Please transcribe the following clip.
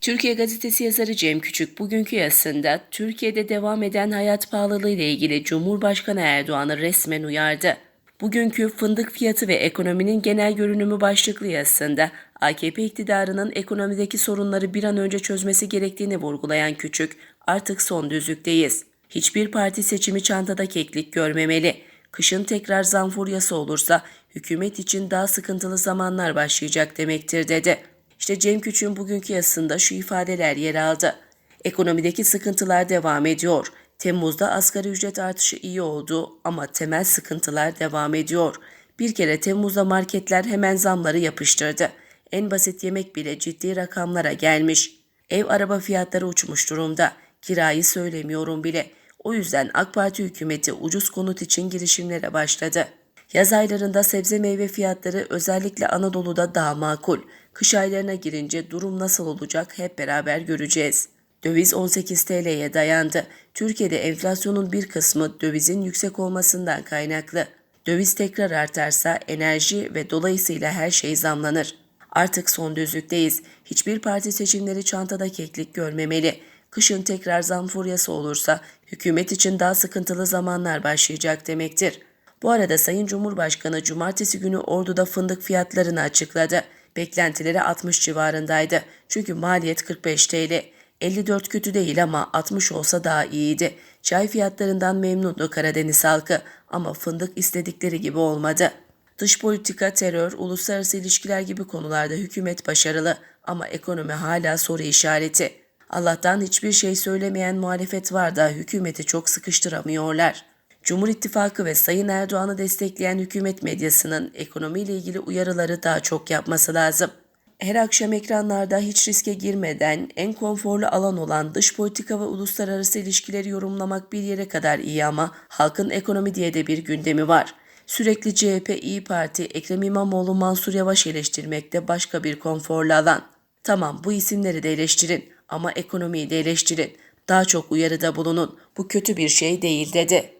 Türkiye Gazetesi yazarı Cem Küçük bugünkü yazısında Türkiye'de devam eden hayat pahalılığı ile ilgili Cumhurbaşkanı Erdoğan'ı resmen uyardı. Bugünkü fındık fiyatı ve ekonominin genel görünümü başlıklı yazısında AKP iktidarının ekonomideki sorunları bir an önce çözmesi gerektiğini vurgulayan Küçük, artık son düzlükteyiz. Hiçbir parti seçimi çantada keklik görmemeli. Kışın tekrar zam furyası olursa hükümet için daha sıkıntılı zamanlar başlayacak demektir dedi. İşte Cem Küçük'ün bugünkü yazısında şu ifadeler yer aldı. Ekonomideki sıkıntılar devam ediyor. Temmuz'da asgari ücret artışı iyi oldu ama temel sıkıntılar devam ediyor. Bir kere Temmuz'da marketler hemen zamları yapıştırdı. En basit yemek bile ciddi rakamlara gelmiş. Ev araba fiyatları uçmuş durumda. Kirayı söylemiyorum bile. O yüzden AK Parti hükümeti ucuz konut için girişimlere başladı. Yaz aylarında sebze meyve fiyatları özellikle Anadolu'da daha makul. Kış aylarına girince durum nasıl olacak hep beraber göreceğiz. Döviz 18 TL'ye dayandı. Türkiye'de enflasyonun bir kısmı dövizin yüksek olmasından kaynaklı. Döviz tekrar artarsa enerji ve dolayısıyla her şey zamlanır. Artık son düzlükteyiz. Hiçbir parti seçimleri çantada keklik görmemeli. Kışın tekrar zam furyası olursa hükümet için daha sıkıntılı zamanlar başlayacak demektir. Bu arada Sayın Cumhurbaşkanı cumartesi günü Ordu'da fındık fiyatlarını açıkladı. Beklentileri 60 civarındaydı. Çünkü maliyet 45 TL. 54 kötü değil ama 60 olsa daha iyiydi. Çay fiyatlarından memnundu Karadeniz halkı ama fındık istedikleri gibi olmadı. Dış politika, terör, uluslararası ilişkiler gibi konularda hükümet başarılı ama ekonomi hala soru işareti. Allah'tan hiçbir şey söylemeyen muhalefet var da hükümeti çok sıkıştıramıyorlar. Cumhur İttifakı ve Sayın Erdoğan'ı destekleyen hükümet medyasının ekonomiyle ilgili uyarıları daha çok yapması lazım. Her akşam ekranlarda hiç riske girmeden en konforlu alan olan dış politika ve uluslararası ilişkileri yorumlamak bir yere kadar iyi ama halkın ekonomi diye de bir gündemi var. Sürekli CHP, İyi Parti, Ekrem İmamoğlu, Mansur Yavaş eleştirmekte başka bir konforlu alan. Tamam bu isimleri de eleştirin ama ekonomiyi de eleştirin. Daha çok uyarıda bulunun. Bu kötü bir şey değil dedi.